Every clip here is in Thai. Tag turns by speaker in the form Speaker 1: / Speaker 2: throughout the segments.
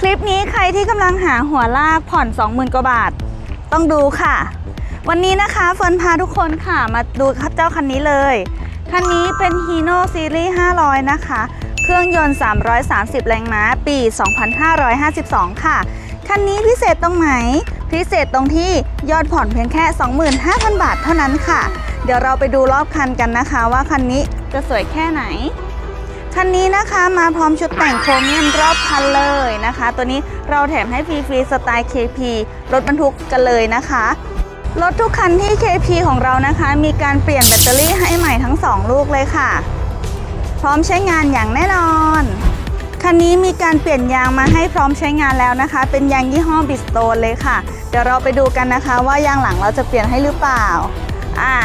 Speaker 1: คลิปนี้ใครที่กำลังหาหัวลากผ่อน 20,000 กว่าบาท ต้องดูค่ะ วันนี้นะคะเฟิร์นพาทุกคนค่ะ มาดูเจ้าคันนี้เลย คันนี้เป็น Hino Series 500 นะคะ เครื่องยนต์ 330 แรงม้า ปี 2552 ค่ะ คันนี้พิเศษตรงไหน พิเศษตรงที่ยอดผ่อนเพียงแค่ 25,000 บาทเท่านั้นค่ะ เดี๋ยวเราไปดูรอบคันกันนะคะ ว่าคันนี้จะสวยแค่ไหน คันนี้นะคะมาพร้อมชุดแต่งโครเมียมรอบคันเลยนะคะ ตัวนี้เราแถมให้ฟรีๆสไตล์ KP รถบรรทุกกันเลยนะคะรถทุกคันที่ KP ของเรานะคะ มีการเปลี่ยนแบตเตอรี่ให้ใหม่ทั้ง 2 ลูกเลยค่ะ พร้อมใช้งานอย่างแน่นอนคันนี้มีการเปลี่ยนยางมาให้พร้อมใช้งานแล้วนะคะ เป็นยางยี่ห้อบิสโตนเลยค่ะ เดี๋ยวเราไปดูกันนะคะ ว่ายางหลังเราจะเปลี่ยนให้หรือเปล่าอ่า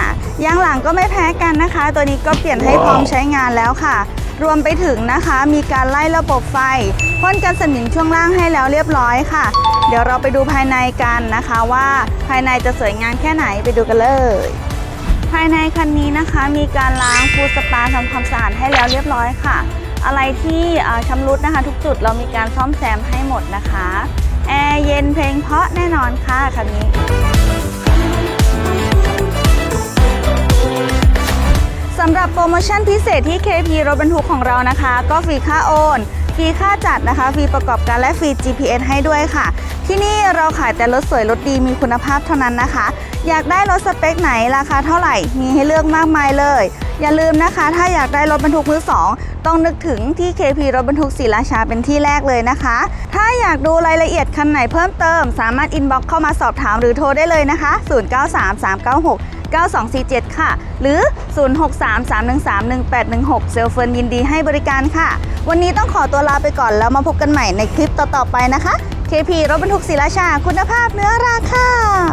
Speaker 1: ยางหลังก็ไม่แพ้กันนะคะ ตัวนี้ก็เปลี่ยนให้พร้อมใช้งานแล้วค่ะ รวมไปถึงนะคะ มีการไล่ระบบไฟพ่นกันสนิมช่วงล่างให้แล้วเรียบร้อยค่ะ เดี๋ยวเราไปดูภายในกันนะคะว่าภายในจะสวยงามแค่ไหนไปดูกันเลย ภายในคันนี้นะคะ มีการล้างฟูสปาทำความสะอาดให้แล้วเรียบร้อยค่ะ อะไรที่เอ่อชำรุดนะคะ ทุกจุดเรามีการซ่อมแซมให้หมดนะคะแอร์เย็นเพลงเพราะแน่นอนค่ะคันนี้ โปรโมชั่นพิเศษที่ KP รถบรรทุกของเรานะคะ ก็ฟรีค่าโอนฟรีค่าจัดนะคะฟรีประกอบการและฟรี GPS ให้ด้วยค่ะ ที่นี่เราขายแต่รถสวยรถดีมีคุณภาพเท่านั้นนะคะ อยากได้รถสเปคไหนราคาเท่าไหร่ มีให้เลือกมากมายเลย อย่าลืมนะคะ ถ้าอยากได้รถบรรทุกมือสองต้องนึกถึงที่ KP รถบรรทุกศรีราชาเป็นที่แรกเลยนะคะ ถ้าอยากดูรายละเอียดคันไหนเพิ่มเติม สามารถอินบ็อกเข้ามาสอบถามหรือโทรได้เลยนะคะ 093396 9247 ค่ะ หรือ 0633131816 เซลเฟิร์นยินดีให้บริการค่ะ วันนี้ต้องขอตัวลาไปก่อนแล้วมาพบกันใหม่ในคลิปต่อๆไปนะคะ KP รถบรรทุกศิลาชาคุณภาพเนื้อราคาบ๊า